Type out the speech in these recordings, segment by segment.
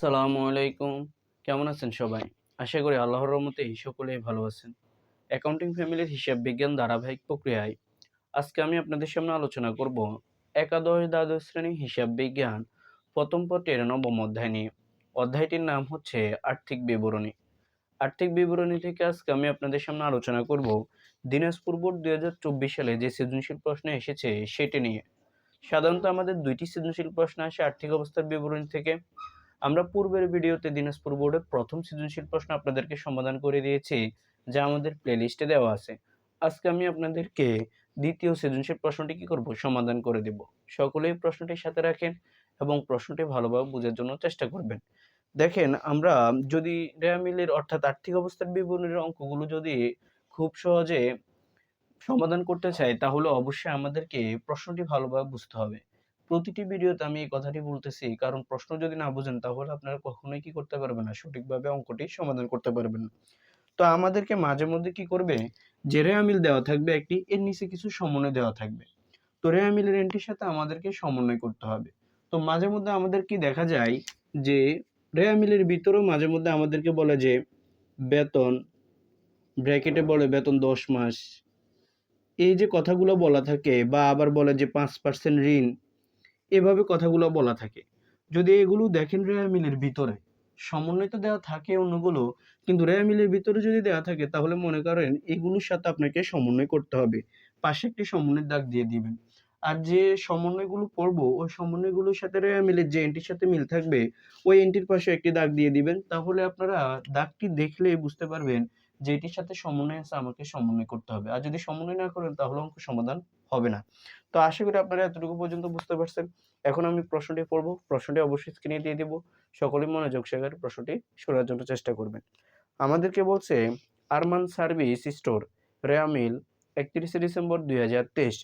আসসালামু আলাইকুম। কেমন আছেন সবাই? আশা করি আল্লাহর রহমতে সকলেই ভালো আছেন। অ্যাকাউন্টিং ফ্যামিলির হিসাব বিজ্ঞান ধারাবাহিক প্রক্রিয়ায় আজকে আমি আপনাদের সামনে আলোচনা করব একাদশ দ্বাদশ শ্রেণি হিসাব বিজ্ঞান, প্রথম পত্রের নবম অধ্যায় নিয়ে। অধ্যায়টির নাম হচ্ছে আর্থিক বিবরণী। আর্থিক বিবরণী থেকে আজকে আমি আপনাদের সামনে আলোচনা করব দিনাজপুর বোর্ড দুই হাজার চব্বিশ সালে যে সৃজনশীল প্রশ্ন এসেছে সেটি নিয়ে। সাধারণত আমাদের দুইটি সৃজনশীল প্রশ্ন আসে আর্থিক অবস্থার বিবরণী থেকে। আমরা পূর্বের ভিডিওতে দিনাজপুর বোর্ডের প্রথম সৃজনশীল প্রশ্ন আপনাদেরকে সমাধান করে দিয়েছি, যা আমাদের প্লেলিস্টে দেওয়া আছে। আজকে আমি আপনাদেরকে দ্বিতীয় সৃজনশীল প্রশ্নটি কি করব সমাধান করে দেব। সকলেই প্রশ্নটির সাথে রাখেন এবং প্রশ্নটি ভালোভাবে বোঝার জন্য চেষ্টা করবেন। দেখেন, আমরা যদি রেয়ামিলের অর্থাৎ আর্থিক অবস্থার বিবরণীর অঙ্কগুলো যদি খুব সহজে সমাধান করতে চাই, তাহলে অবশ্যই আমাদেরকে প্রশ্নটি ভালোভাবে বুঝতে হবে। প্রতিটি ভিডিওতে আমি এই কথাটি বলতেছি, কারণ প্রশ্ন যদি না বুঝেন, তাহলে আপনারা কখনোই কি করতে পারবেন না? সঠিকভাবে অঙ্কটি সমাধান করতে পারবেন না। তো আমাদেরকে মাঝে মধ্যে কি করবে? যে রেয়ামিল দেওয়া থাকবে একটি, এর নিচে কিছু সমন্বয় দেওয়া থাকবে। তো রেয়ামিলের এন্ট্রির সাথে আমাদেরকে সমন্বয় করতে হবে। তো মাঝে মধ্যে আমাদের কি দেখা যায় যে রেয়ামিলের ভিতরেও মাঝে মধ্যে আমাদেরকে বলে যে, বেতন, ব্র্যাকেটে বলে বেতন দশ মাস। এই যে কথাগুলো বলা থাকে, বা আবার বলে যে পাঁচ পার্সেন্ট ঋণ এভাবে কথাগুলো বলা থাকে। যদি এগুলো দেখেন রেয়া মিলের ভিতরে, সমন্বয় তো দেওয়া থাকে অন্যগুলো, কিন্তু রেয়া মিলের ভিতরে যদি দেওয়া থাকে, তাহলে মনে করেন এগুলোর সাথে আপনাকে সমন্বয় করতে হবে। পাশে একটি সমন্বয়ের দাগ দিয়ে দিবেন। আর যে সমন্বয়গুলো পড়ব, ওই সমন্বয়গুলোর সাথে মিলের যে এন্টির সাথে মিল থাকবে, ওই এন্টির পাশে একটি দাগ দিয়ে দিবেন। তাহলে আপনারা দাগটি দেখলেই বুঝতে পারবেন যে এটির সাথে সমন্বয় আছে আমাকে সমন্বয় করতে হবে। আর যদি সমন্বয় না করেন, তাহলে অঙ্ক সমাধান হবে না। তো আশা করি আপনারা এতটুকু পর্যন্ত বুঝতে পারছেন। এখন আমি প্রশ্নটি পড়ব। প্রশ্নটি অবশ্যই স্ক্রিনে দিয়ে দেব। সকলে মনোযোগ সহকারে প্রশ্নটি শোনার জন্য চেষ্টা করবেন। আমাদেরকে বলছে, আরমান সার্ভিস স্টোর, রেয়ামিল, একত্রিশে ডিসেম্বর দুই হাজার তেইশ।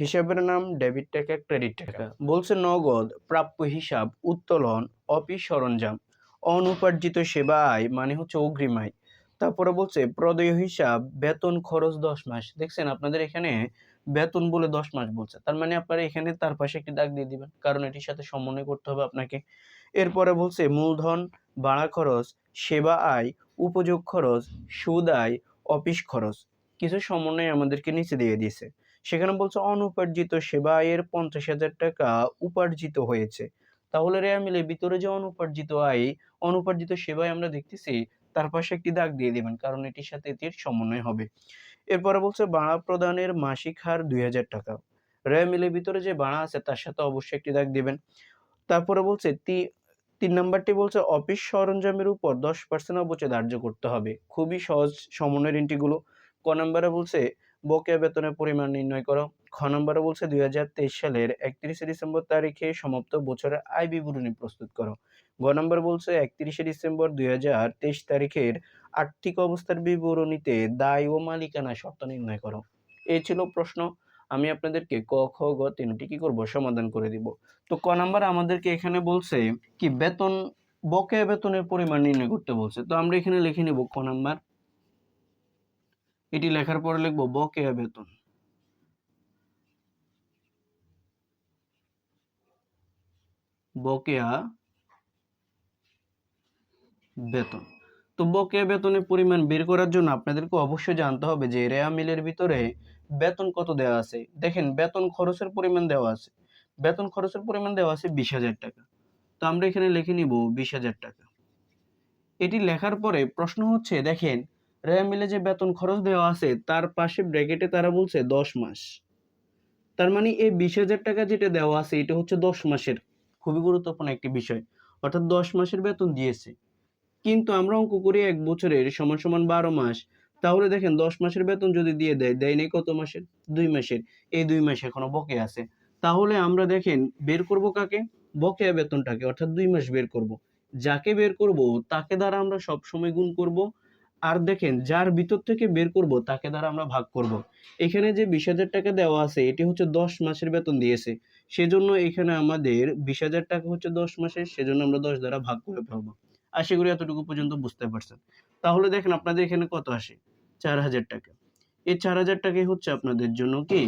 হিসাবের নাম ডেবিট টাকা, ক্রেডিট টাকা। বলছে, নগদ, প্রাপ্য হিসাব, উত্তোলন, অফিস সরঞ্জাম, অনুপার্জিত সেবা আয় মানে হচ্ছে অগ্রিম আয়। তারপরে বলছে, প্রদেয় হিসাব, বেতন খরচ দশ মাস। দেখছেন, আপনাদের এখানে বেতন বলে দশ মাস বলছে। তার মানে আপনারা এখানে তার পাশে একটি দাগ দিয়ে দিবেন। কারণ এটির সাথে সমন্বয় করতে হবে আপনাকে। এরপরে বলছে, মূলধন, ভাড়া খরচ, সেবা আয়, উপযোগ খরচ, সুদ আয়, অফিস খরচ। কিছু সমন্বয় আমাদেরকে নিচে দিয়ে দিয়েছে। সেখানে বলছে, অনুপার্জিত সেবা আয়ের পঞ্চাশ হাজার টাকা উপার্জিত হয়েছে। তাহলে রেয়া মিলে ভিতরে যে অনুপার্জিত আয়, অনুপার্জিত সেবায় আমরা দেখতেছি তার পাশে একটি দাগ দিয়ে দিবেন, কারণ এটির সাথে এটির সমন্বয় হবে। এরপরে বলছে ভাড়া প্রদানের মাসিক হার দুই হাজার টাকা। রেয়া মিলের ভিতরে যে ভাড়া আছে, তার সাথে অবশ্যই একটি দাগ দিবেন। তারপরে বলছে, তি, তিন নাম্বারটি বলছে, অফিস সরঞ্জামের উপর দশ পার্সেন্ট অবচয় ধার্য করতে হবে। খুবই সহজ সমন্বয়ের এন্ট্রিগুলো। ক নম্বরে বলছে, বকেয়া বেতনের পরিমাণ নির্ণয় করো। খ নম্বরে বলছে, দুই হাজার তেইশ সালের একত্রিশে ডিসেম্বর তারিখে সমাপ্ত বছরের আয় বিবরণী প্রস্তুত করো। গ নম্বর বলছে, একত্রিশে ডিসেম্বর দুই হাজার তেইশ তারিখের আর্থিক অবস্থার বিবরণীতে দায় ও মালিকানা শর্ত নির্ণয় করো। এই ছিল প্রশ্ন। আমি আপনাদেরকে ক, খ, গ তিনটি কি করব সমাধান করে দিব। তো ক নাম্বার আমাদেরকে এখানে বলছে কি, বেতন, বকেয়া বেতনের পরিমাণ নির্ণয় করতে বলছে। তো আমরা এখানে লিখে নিব ক নাম্বার। এটি লেখার পরে লিখব বকেয়া বেতন। বকেয়া বেতন। তো বকেয়া বেতনের পরিমাণ বের করার জন্য আপনাদেরকে অবশ্যই জানতে হবে যে রেয়া মিলের ভিতরে বেতন কত দেওয়া আছে। দেখেন, বেতন খরচের পরিমাণ দেওয়া আছে। বেতন খরচের পরিমাণ দেওয়া আছে বিশ হাজার টাকা। তো আমরা এখানে লিখে নিব বিশ হাজার টাকা। এটি লেখার পরে প্রশ্ন হচ্ছে, দেখেন, রেয়া মিলে যে বেতন খরচ দেওয়া আছে, তার পাশে ব্র্যাকেটে তারা বলছে দশ মাস। তার মানে এই বিশ হাজার টাকা যেটা দেওয়া আছে, এটা হচ্ছে দশ মাসের। খুবই গুরুত্বপূর্ণ একটি বিষয়। অর্থাৎ দশ মাসের বেতন দিয়েছে। কিন্তু আমরা অঙ্ক করি এক বছরের, সমান সমান বারো মাস। তাহলে দেখেন, দশ মাসের বেতন যদি দিয়ে দেয় দেয় নেই কত মাসের? দুই মাসের। এই দুই মাস এখনও বকে আছে। তাহলে আমরা দেখেন, বের করব কাকে? বকেয়া বেতনটাকে, অর্থাৎ দুই মাস বের করব। যাকে বের করব, তাকে দ্বারা আমরা সব সময় গুণ করব। আর দেখেন, যার ভিতর থেকে বের করব, তাকে দ্বারা আমরা ভাগ করব। এখানে যে বিশ হাজার টাকা দেওয়া আছে, এটি হচ্ছে দশ মাসের বেতন দিয়েছে। সেজন্য এখানে আমাদের বিশ হাজার টাকা হচ্ছে দশ মাসের, সেজন্য আমরা দশ দ্বারা ভাগ করে ফেলব। আশা করি এতটুকু পর্যন্ত বুঝতে পারছেন। তাহলে দেখেন আপনাদের এখানে কত আসে? চার হাজার টাকা। এই চার হাজার টাকাই হচ্ছে আপনাদের জন্য কি?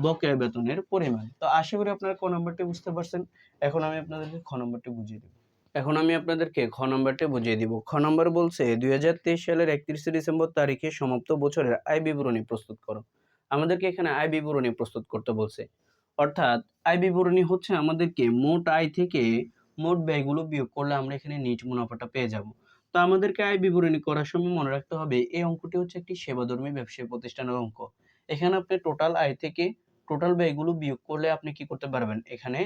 বকেয়া বেতনের পরিমাণ। তো আশা করি আপনারা ক নম্বরটি বুঝতে পারছেন। এখন আমি আপনাদেরকে খ নম্বরটি বুঝিয়ে দেবো। এখন আমি আপনাদেরকে খ নম্বরটি বুঝিয়ে দিব। খ নম্বর বলছে, দুই হাজার তেইশ সালের একত্রিশে ডিসেম্বর তারিখে সমাপ্ত বছরের আয় বিবরণী প্রস্তুত করো। আমাদেরকে এখানে আয় বিবরণী প্রস্তুত করতে বলছে। অর্থাৎ আয় বিবরণী হচ্ছে আমাদেরকে মোট আয় থেকে মোট ব্যয়গুলো বিয়োগ করলে আমরা এখানে নিট মুনাফাটা পেয়ে যাব। তো আমাদেরকে আয় বিবরণী করার সময় মনে রাখতে হবে, এই অঙ্কটি হচ্ছে একটি সেবাধর্মী ব্যবসায়ী প্রতিষ্ঠানের অঙ্ক। এখানে আপনি টোটাল আয় থেকে টোটাল ব্যয়গুলো বিয়োগ করলে আপনি কি করতে পারবেন? এখানে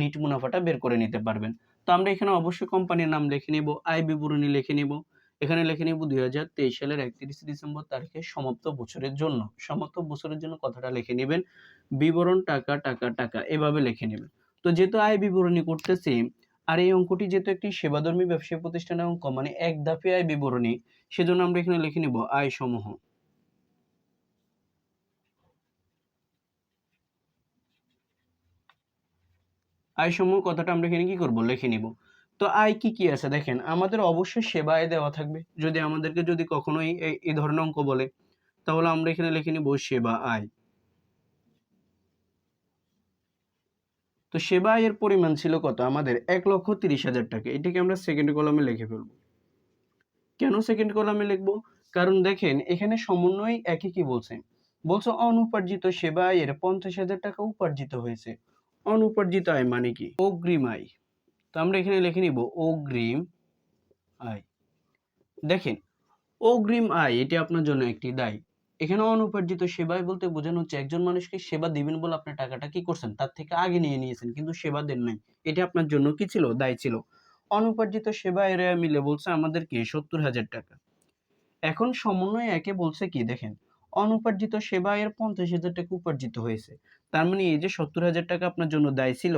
নিট মুনাফাটা বের করে নিতে পারবেন। তো আমরা এখানে অবশ্যই কোম্পানির নাম লিখে নিব, আয় বিবরণী লিখে নিব। এখানে লিখে নিব দুই হাজার তেইশ সালের একত্রিশে ডিসেম্বর তারিখে সমাপ্ত বছরের জন্য। সমাপ্ত বছরের জন্য কথাটা লিখে নেবেন, বিবরণ টাকা টাকা টাকা, এভাবে লিখে নেবেন। তো যেহেতু আয় বিবরণী করতেছি, আর এই অঙ্কটি যেহেতু একটি সেবাধর্মী ব্যবসায়ী প্রতিষ্ঠানের অঙ্ক মানে এক ধাপে আয় বিবরণী, সেজন্য আমরা এখানে লিখে নিব আয় সমূহ আয় সমূহ কথাটা আমরা এখানে কি করব? লিখে নিব। তো আয় কি কি আছে? দেখেন, আমাদের অবশ্যই সেবা আয় দেওয়া থাকবে। যদি আমাদেরকে যদি কখনোই এই ধরনের অঙ্ক বলে, তাহলে আমরা এখানে লিখে নিব সেবা আয়। তো সেবা আয়ের পরিমাণ ছিল কত? আমাদের এক লক্ষ তিরিশ হাজার টাকা। এটাকে আমরা সেকেন্ড কলামে লিখে ফেলব। কেন সেকেন্ড কলামে লিখব? কারণ দেখেন, এখানে সমন্বয় একই কি বলছে? বলছে অনুপার্জিত সেবা আয়ের পঞ্চাশ হাজার টাকা উপার্জিত হয়েছে। অনুপার্জিত আয় মানে কি? অগ্রিম আয়। তো আমরা এখানে লিখে নিব অগ্রিম আয়। দেখেন, অগ্রিম আয়, এটি আপনার জন্য একটি দায়। এখানে অনুপার্জিত সেবায় বলতে বোঝানো হচ্ছে একজন মানুষকে সেবা দিবেন বলে আপনি টাকাটা কি করছেন? তার থেকে আগে নিয়ে নিয়েছেন, কিন্তু সেবা দেন নাই। এটা আপনার জন্য কি ছিল? দায় ছিল। অনুপার্জিত সেবা এরা মিলে বলছে আমাদেরকে সত্তর হাজার টাকা। এখন সমন্বয় একে বলছে কি, দেখেন, অনুপার্জিত সেবা এর পঞ্চাশ হাজার টাকা উপার্জিত হয়েছে। তার মানে এই যে সত্তর হাজার টাকা আপনার জন্য দায় ছিল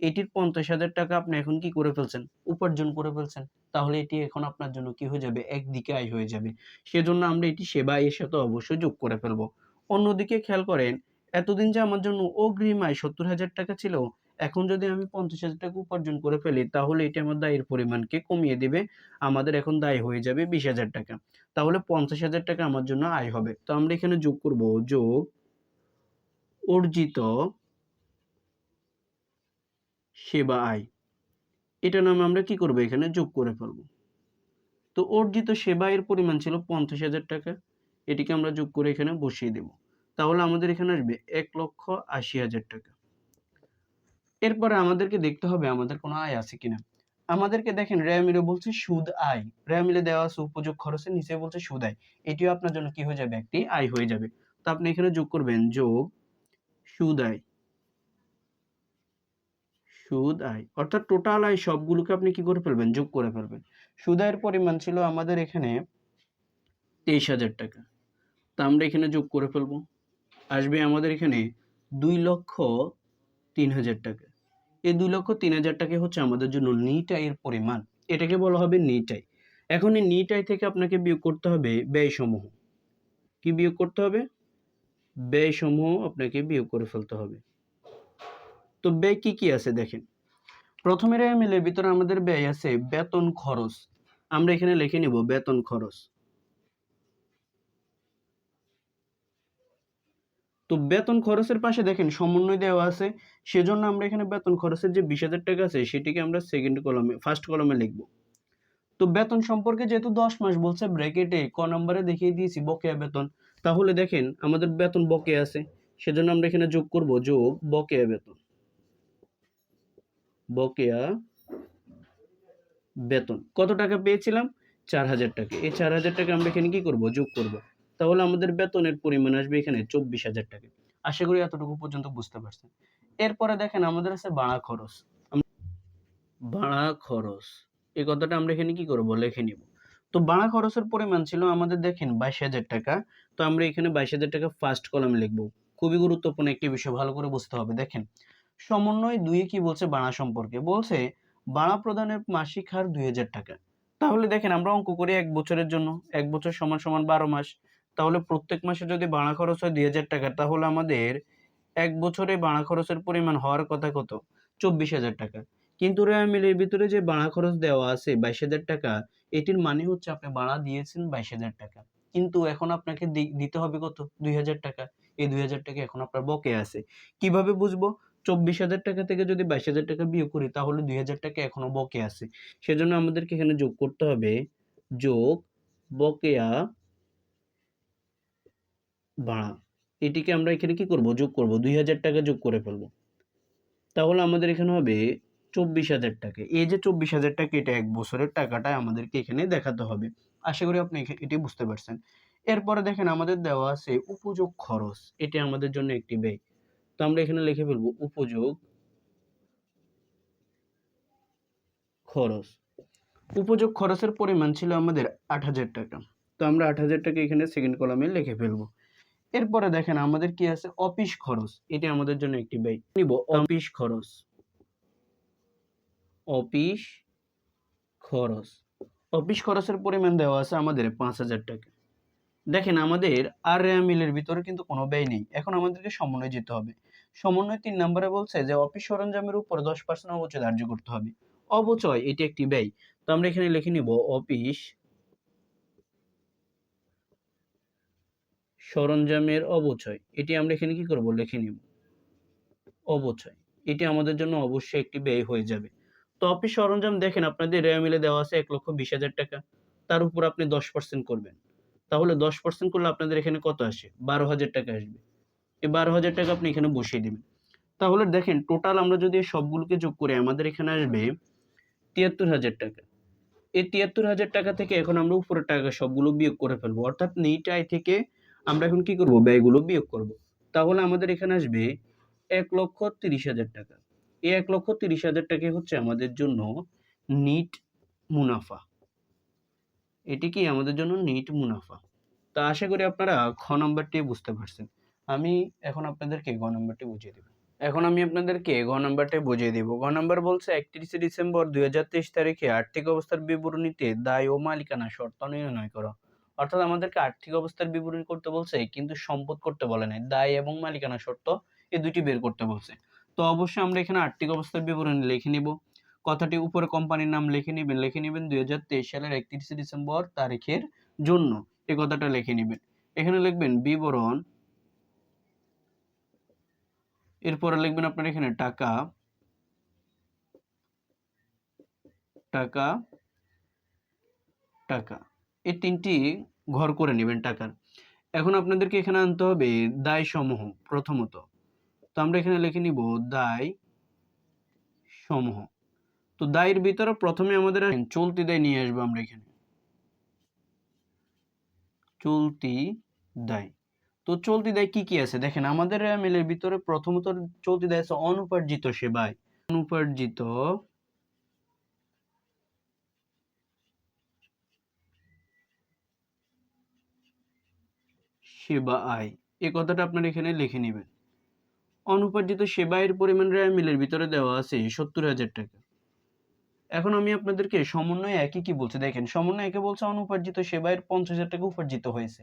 এটির পঞ্চাশ হাজার টাকা আপনি এখন কি করে ফেলছেন? উপার্জন করে ফেলছেন। তাহলে এটি এখন আপনার জন্য কি হয়ে যাবে? একদিকে আয় হয়ে যাবে। সেজন্য আমরা এটি সেবা আয়ের সাথে অবশ্যই যোগ করে ফেলব। অন্যদিকে খেয়াল করেন, এতদিন যে আমার জন্য অগ্রিম আয় সত্তর হাজার টাকা ছিল, এখন যদি আমি পঞ্চাশ হাজার টাকা উপার্জন করে ফেলি, তাহলে এটি আমার দায়ের পরিমাণকে কমিয়ে দেবে। আমাদের এখন দায় হয়ে যাবে বিশ হাজার টাকা। তাহলে পঞ্চাশ হাজার টাকা আমার জন্য আয় হবে। তো আমরা এখানে যোগ করব যোগ অর্জিত সেবা আয় এটা নামে আমরা কি করব এখানে? যোগ করে ফেলব। তো অর্জিত সেবা আয়ের পরিমাণ ছিল পঞ্চাশ হাজার টাকা। এটিকে আমরা যোগ করে এখানে বসিয়ে দেব। তাহলে আমাদের এখানে আসবে এক লক্ষ আশি হাজার টাকা। এরপরে আমাদেরকে দেখতে হবে আমাদের কোনো আয় আছে কিনা। আমাদেরকে দেখেন রেয়ামিলে বলছে সুদ আয়। রেয়ামিলে দেওয়া আছে উপযোগ খরচের নিচে বলছে সুদ আয়। এটিও আপনার জন্য কি হয়ে যাবে? একটি আয় হয়ে যাবে। তো আপনি এখানে যোগ করবেন, যোগ সুদ আয়। সুদ, আয়। অর্থাৎ টোটাল আয় সবগুলোকে আপনি কি করে ফেলবেন? যোগ করে ফেলবেন। সুদ আয়ের পরিমাণ ছিল আমাদের এখানে তেইশ হাজার টাকা। তা আমরা এখানে যোগ করে ফেলব। আসবে আমাদের এখানে দুই লক্ষ তিন হাজার টাকা। এই দুই লক্ষ তিন হাজার টাকা হচ্ছে আমাদের জন্য নিট আয়ের পরিমাণ। এটাকে বলা হবে নিট আয়। এখন এই নিট আয় থেকে আপনাকে বিয়োগ করতে হবে ব্যয়সমূহ। কি বিয়োগ করতে হবে? ব্যয়সমূহ আপনাকে বিয়োগ করে ফেলতে হবে। তো ব্যয় কি কি আছে দেখেন? প্রথমে মিলে ভিতরে আমাদের ব্যয় আছে বেতন খরচ। আমরা এখানে লিখে নিব বেতন খরচ। তো বেতন খরচের পাশে দেখেন সমন্বয় দেওয়া আছে। সেজন্য আমরা এখানে বেতন খরচের যে বিশ হাজার টাকা আছে, সেটিকে আমরা সেকেন্ড কলমে ফার্স্ট কলমে লিখব। তো বেতন সম্পর্কে যেহেতু দশ মাস বলছে ব্র্যাকেটে ক নম্বরে দেখিয়ে দিয়েছি বকেয়া বেতন। তাহলে দেখেন আমাদের বেতন বকেয়া আছে। সেজন্য আমরা এখানে যোগ করব যোগ বকেয়া বেতন। বকেয়া বেতন। কত টাকা পেয়েছিলাম? চার হাজার টাকা। এই চার হাজার টাকা আমরা এখানে কি করব? যোগ করব। তাহলে আমাদের বেতনের পরিমাণ আসবে এখানে চব্বিশ হাজার টাকা। আশা করি এতটুকু পর্যন্ত বুঝতে পারছেন। এরপরে দেখেন, আমাদের আছে খরচ। খরচ। এই কথাটা আমরা এখানে কি করব? লিখে নিব। তো ভাড়া খরচের পরিমাণ ছিল আমাদের দেখেন বাইশ হাজার টাকা। তো আমরা এখানে বাইশ হাজার টাকা ফার্স্ট কলামে লিখব। খুবই গুরুত্বপূর্ণ একটি বিষয়, ভালো করে বুঝতে হবে। দেখেন সমন্বয় দুইয়ে কি বলছে ভাড়া সম্পর্কে? বলছে ভাড়া প্রদানের মাসিক হার দুই হাজার টাকা। তাহলে দেখেন, আমরা অঙ্ক করি এক বছরের জন্য। এক বছর সমান সমান বারো মাস। তাহলে প্রত্যেক মাসে যদি ভাড়া খরচ হয় দুই হাজার টাকা, তাহলে আমাদের এক বছরে ভাড়া খরচের পরিমাণ হওয়ার কথা কত? চব্বিশ হাজার টাকা। কিন্তু রেয়া মিলের ভিতরে যে ভাড়া খরচ দেওয়া আছে বাইশ হাজার টাকা, এটির মানে হচ্ছে আপনি ভাড়া দিয়েছেন বাইশ হাজার টাকা। কিন্তু এখন আপনাকে দিতে হবে কত? দুই হাজার টাকা। এই দুই হাজার টাকা এখন আপনার বকে আছে। কীভাবে বুঝব? চব্বিশ হাজার টাকা থেকে যদি বাইশ হাজার টাকা বিয়োগ করি, তাহলে দুই হাজার টাকা এখনও বকে আছে। সেজন্য আমাদেরকে এখানে যোগ করতে হবে। যোগ বকেয়া ভাড়া এটিকে আমরা এখানে কি করব? যোগ করব। দুই হাজার টাকা যোগ করে ফেলব। তাহলে আমাদের এখানে হবে চব্বিশ হাজার টাকা। এই যে চব্বিশ হাজার টাকা, এটা এক বছরের টাকাটা আমাদেরকে এখানে দেখাতে হবে। আশা করি আপনি এটি বুঝতে পারছেন। এরপরে দেখেন, আমাদের দেওয়া আছে উপযোগ খরচ। এটি আমাদের জন্য একটি ব্যয়। তো আমরা এখানে লিখে ফেলব উপযোগ খরচ। উপযোগ খরচের পরিমাণ ছিল আমাদের আট হাজার টাকা। তো আমরা আট হাজার টাকা এখানে সেকেন্ড কলামে লিখে ফেলব। এরপরে দেখেন আমাদের কি আছে? অফিস খরচ। এটি আমাদের জন্য একটি ব্যয় নিব অফিস খরচ। অফিস খরচ। অফিস খরচের পরিমাণ দেওয়া আছে আমাদের পাঁচ হাজার টাকা। দেখেন আমাদের আর মিলের ভিতরে কিন্তু কোনো ব্যয় নেই। এখন আমাদেরকে সমন্বয় যেতে হবে। সমন্বয় তিন নম্বরে বলছে যে অফিস সরঞ্জামের উপর দশ পার্সেন্ট অবচয় ধার্য করতে হবে। অবচয়, এটি একটি ব্যয়। তো আমরা এখানে লিখে নিব অফিস সরঞ্জামের অবচয়। এটি আমরা এখানে কি করব? লিখে নিব। অবচয়। এটি আমাদের জন্য অবশ্যই একটি ব্যয় হয়ে যাবে। তো অফিস সরঞ্জাম দেখেন, আপনাদের রেয়া মিলে দেওয়া আছে এক লক্ষ বিশ হাজার টাকা। তার উপর আপনি দশ পার্সেন্ট করবেন। তাহলে দশ পার্সেন্ট করলে আপনাদের এখানে কত আসে? বারো হাজার টাকা আসবে। এই বারো হাজার টাকা আপনি এখানে বসিয়ে দেবেন। তাহলে দেখেন টোটাল আমরা যদি সবগুলোকে যোগ করি, আমাদের এখানে আসবে তিয়াত্তর হাজার টাকা। এই তিয়াত্তর হাজার টাকা থেকে এখন আমরা উপরের টাকা সবগুলো বিয়োগ করে ফেলব। অর্থাৎ নিট আয় থেকে আমরা এখন কি করব? ব্যয়গুলো বিয়োগ করব। তাহলে আমাদের এখানে আসবে এক লক্ষ তিরিশ হাজার টাকা। এই এক লক্ষ তিরিশ হাজার টাকা হচ্ছে আমাদের জন্য নিট মুনাফা। এটি কি আমাদের জন্য নিট মুনাফা? তা আশা করি আপনারা খ নাম্বারটি বুঝতে পারছেন। আমি এখন আপনাদেরকে গ নাম্বারটি বুঝিয়ে দেব। এখন আমি আপনাদেরকে গ নাম্বারটি বুঝিয়ে দেব। গ নাম্বার বলছে, একত্রিশে ডিসেম্বর দুই হাজার তেইশ তারিখে আর্থিক অবস্থার বিবরণীতে দায় ও মালিকানা শর্ত নির্ণয় করো। অর্থাৎ আমাদেরকে আর্থিক অবস্থার বিবরণী করতে বলছে, কিন্তু সম্পদ করতে বলে নাই। দায় এবং মালিকানা শর্ত এই দুটি বের করতে বলছে। তো অবশ্যই আমরা এখানে আর্থিক অবস্থার বিবরণী লিখে নিব। কথাটি উপরে কোম্পানির নাম লিখে নেবেন। লিখে নেবেন দুই হাজার তেইশ সালের একত্রিশে ডিসেম্বর তারিখের জন্য। এই কথাটা লিখে নেবেন। এখানে লিখবেন, বিবরণ এরপরে লিখবেন আপনার এখানে টাকা টাকা টাকা। এই তিনটি ঘর করে নেবেন টাকার। এখন আপনাদেরকে এখানে আনতে হবে দায় সমূহ প্রথমত। তো আমরা এখানে লিখে নিব দায় সমূহ তো দায়ের ভিতরে প্রথমে আমাদের চলতি দায় নিয়ে আসব আমরা এখানে। চলতি দায়। তো চলতি দায় কি কি আছে? দেখেন, আমাদের মিলের ভিতরে প্রথমত চলতি দায় আছে অনুপার্জিত সেবায়। অনুপার্জিত সেবা আয়। এই কথাটা আপনারা এখানে লিখে নেবেন। অনুপার্জিত সেবায়ের পরিমাণ রেয়া মিলের ভিতরে দেওয়া আছে সত্তর হাজার টাকা। এখন আমি আপনাদেরকে সমন্বয় একই কি বলছে? দেখেন, সমন্বয় একে বলছে অনুপার্জিত সেবায়ের পঞ্চাশ হাজার টাকা উপার্জিত হয়েছে।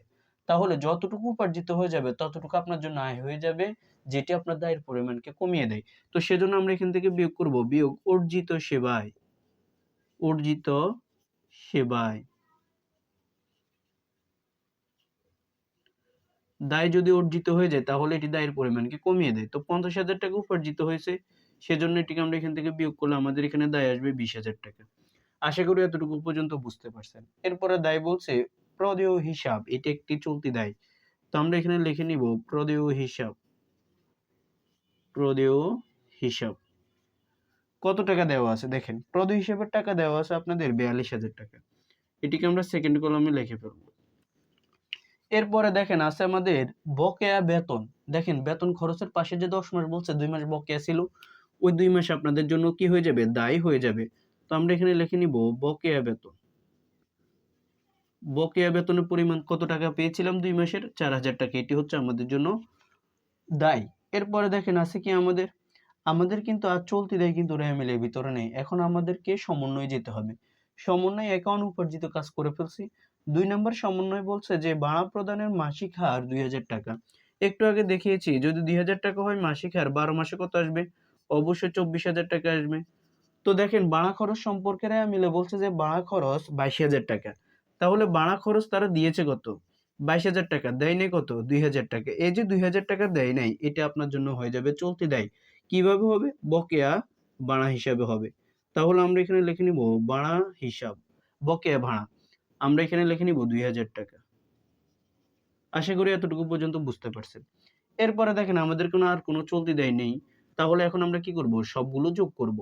তাহলে যতটুকু উপার্জিত হয়ে যাবে, ততটুকু আপনার জন্য আয় হয়ে যাবে, যেটি আপনার দায়ের পরিমাণকে কমিয়ে দেয়। তো সেজন্য আমরা এখান থেকে বিয়োগ করব। বিয়োগ অর্জিত সেবায়। অর্জিত সেবায়। দায় যদি অর্জিত হয়ে যায়, তাহলে এটি দায়ের পরিমাণকে কমিয়ে দেয়। তো পঞ্চাশ হাজার টাকা উপার্জিত হয়েছে, সেজন্য এটিকে আমরা এখান থেকে বিয়োগ করলে আমাদের এখানে দায় আসবে বিশ হাজার টাকা। আশা করি এতটুকু পর্যন্ত বুঝতে পারছেন। এরপরে দায় বলছে প্রদেয় হিসাব, এটি একটি চলতি দায়। তো আমরা এখানে লিখে নিব প্রদেয় হিসাব। প্রদেয় হিসাব। কত টাকা দেওয়া আছে? দেখেন, প্রদেয় হিসাবের টাকা দেওয়া আছে আপনাদের বিয়াল্লিশ হাজার টাকা। এটিকে আমরা সেকেন্ড কলমে লিখে ফেলব। এরপরে দেখেন, আছে আমাদের বকেয়া বেতন। দেখেন, বেতন খরচের পাশে যে দশ মাস বলছে, দুই মাস বকেয়া ছিল, ওই দুই মাস আপনাদের জন্য কি হয়ে যাবে? দায়ী হয়ে যাবে। তো আমরা এখানে লিখে নিব বকেয়া বেতন। বকেয়া বেতনের পরিমাণ কত টাকা পেয়েছিলাম দুই মাসের? চার হাজার টাকা। এটি হচ্ছে আমাদের জন্য দায়ী। এরপরে দেখেন, আছে কি আমাদের? আমাদের কিন্তু আর চলতি দেয় কিন্তু রেমিলের ভিতরে নেই। এখন আমাদেরকে সমন্বয় যেতে হবে। সমন্বয় অ্যাকাউন্ট উপার্জিত কাজ করে ফেলছি। দুই নম্বর সমন্বয় বলছে যে, ভাড়া প্রদানের মাসিক হার দুই হাজার টাকা। একটু আগে দেখিয়েছি, যদি দুই হাজার টাকা হয়, মাসিক হার বারো মাসে কত আসবে? অবশ্যই চব্বিশ হাজার টাকা আসবে। তো দেখেন, ভাড়া খরচ সম্পর্কে মিলে বলছে যে, ভাড়া খরচ বাইশ হাজার টাকা। তাহলে বাড়া খরচ তারা দিয়েছে কত? বাইশ হাজার টাকা, দেয় নাই কত? দুই হাজার টাকা। এই যে দুই হাজার টাকা দেয় নাই, এটা আপনার জন্য হয়ে যাবে চলতি দেয়। কীভাবে হবে? বকেয়া ভাড়া হিসাবে হবে। তাহলে আমরা এখানে লিখে নিব বাড়া হিসাব, বকেয়া ভাড়া। আমরা এখানে লিখে নিব দুই হাজার টাকা। আশা করি এতটুকু পর্যন্ত বুঝতে পারছেন। এরপরে দেখেন, আমাদের কোনো আর কোনো চলতি দেয় নেই। তাহলে এখন আমরা কি করব? সবগুলো যোগ করব।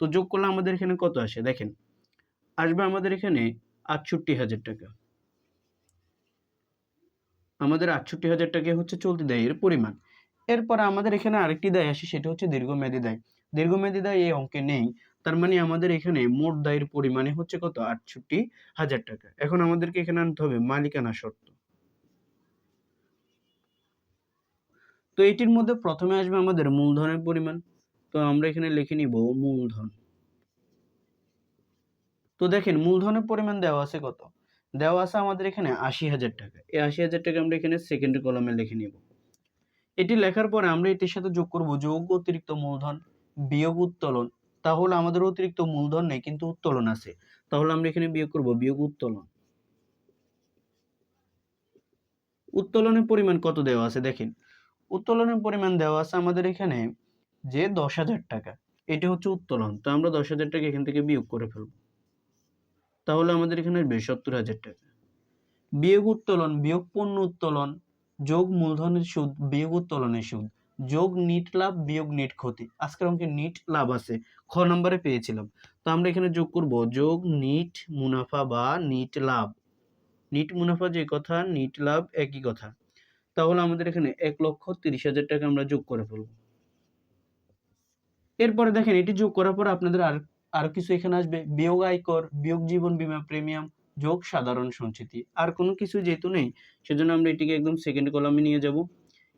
তো যোগ করলে আমাদের এখানে কত আসে? দেখেন, আসবে আমাদের এখানে আটষট্টি হাজার টাকা। আমাদের আটষট্টি হাজার টাকা হচ্ছে চলতি দায়ের পরিমাণ। এরপরে আমাদের এখানে আরেকটি দায় আসে, সেটা হচ্ছে দীর্ঘমেয়াদী দায়। দীর্ঘমেয়াদী দায় এই অঙ্কে নেই, তার মানে আমাদের এখানে মোট দায়ের পরিমাণে হচ্ছে কত? আটষট্টি হাজার টাকা। এখন আমাদেরকে এখানে আনতে হবে মালিকানা শর্ত। তো এটির মধ্যে প্রথমে আসবে আমাদের মূলধনের পরিমাণ। তো আমরা এখানে লিখে নিব মূলধন। তো দেখেন মূলধনের পরিমাণ দেওয়া আছে কত? দেওয়া আছে আমাদের এখানে আশি হাজার টাকা। এই আশি হাজার টাকা আমরা এখানে সেকেন্ড কলমে লিখে নিব। এটি লেখার পরে আমরা এটির সাথে যোগ করব যোগ অতিরিক্ত মূলধন বিয়োগ উত্তোলন। তাহলে আমাদের অতিরিক্ত মূলধন নেই, কিন্তু উত্তোলন আছে। তাহলে আমরা এখানে বিয়োগ করব বিয়োগ উত্তোলন। উত্তোলনের পরিমাণ কত দেওয়া আছে দেখেন। উত্তোলনের পরিমাণ দেওয়া আছে আমাদের এখানে যে দশ হাজার টাকা। এটা হচ্ছে উত্তোলন। তো আমরা দশ হাজার টাকা এখান থেকে বিয়োগ করে ফেলব। তাহলে আমাদের এখানে আসবে সত্তর হাজার টাকা। বিয়োগ উত্তোলন, বিয়োগ পণ্য উত্তোলন, যোগ মূলধনের সুদ, বিয়োগ উত্তোলনের সুদ, যোগ নিট লাভ, বিয়োগ নিট ক্ষতি। আজকের অঙ্কে নিট লাভ আছে, খ নম্বরে পেয়েছিলাম। তো আমরা এখানে যোগ করব, যোগ নিট মুনাফা বা নিট লাভ। নিট মুনাফা যে কথা, নিট লাভ একই কথা। তাহলে আমাদের এখানে এক লক্ষ তিরিশ হাজার টাকা আমরা যোগ করে ফেলব। এরপরে দেখেন, এটি যোগ করার পর আপনাদের আর আর কিছু এখানে আসবে। বিয়োগ আয়কর, বিয়োগ জীবন বীমা প্রিমিয়াম যোগ সাধারণ সঞ্চিতি। আর কোনো কিছু যেহেতু নেই, সেজন্য আমরা এটিকে একদম সেকেন্ড কলামে নিয়ে যাব।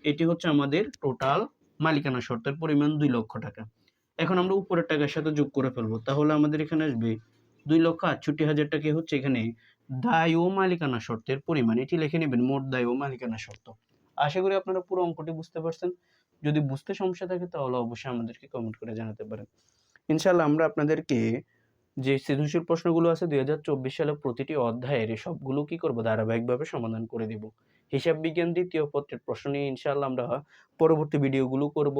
এটি হচ্ছে আমাদের টোটাল মালিকানা শর্তের পরিমাণ দুই লক্ষ টাকা। এখন আমরা উপরের টাকার সাথে যোগ করে ফেলব। তাহলে আমাদের এখানে আসবে দুই লক্ষ আটষট্টি হাজার টাকা। হচ্ছে এখানে দায় ও মালিকানা শর্তের পরিমাণ। এটি লিখে নেবেন মোট দায় ও মালিকানা শর্ত। আশা করি আপনারা পুরো অঙ্কটি বুঝতে পারছেন। যদি বুঝতে সমস্যা থাকে তাহলে অবশ্যই আমাদেরকে কমেন্ট করে জানাতে পারেন। ইনশাল্লাহ আমরা আপনাদেরকে যে সৃজনশীল প্রশ্নগুলো আছে দুই হাজার চব্বিশ সালে প্রতিটি অধ্যায়ের সবগুলো কি করব ধারাবাহিকভাবে সমাধান করে দিব। হিসাব বিজ্ঞান দ্বিতীয় পত্রের প্রশ্ন নিয়ে ইনশাল্লাহ আমরা পরবর্তী ভিডিওগুলো করব,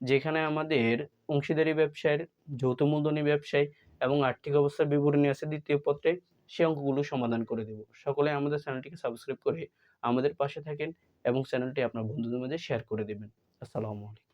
যেখানে আমাদের অংশীদারি ব্যবসায়ের, যৌথ মূলধনী ব্যবসায় এবং আর্থিক অবস্থার বিবরণী আছে দ্বিতীয় পত্রে, সে অঙ্কগুলো সমাধান করে দেব। সকলে আমাদের চ্যানেলটিকে সাবস্ক্রাইব করে আমাদের পাশে থাকেন এবং চ্যানেলটি আপনার বন্ধুদের মাঝে শেয়ার করে দেবেন। আসসালামু আলাইকুম।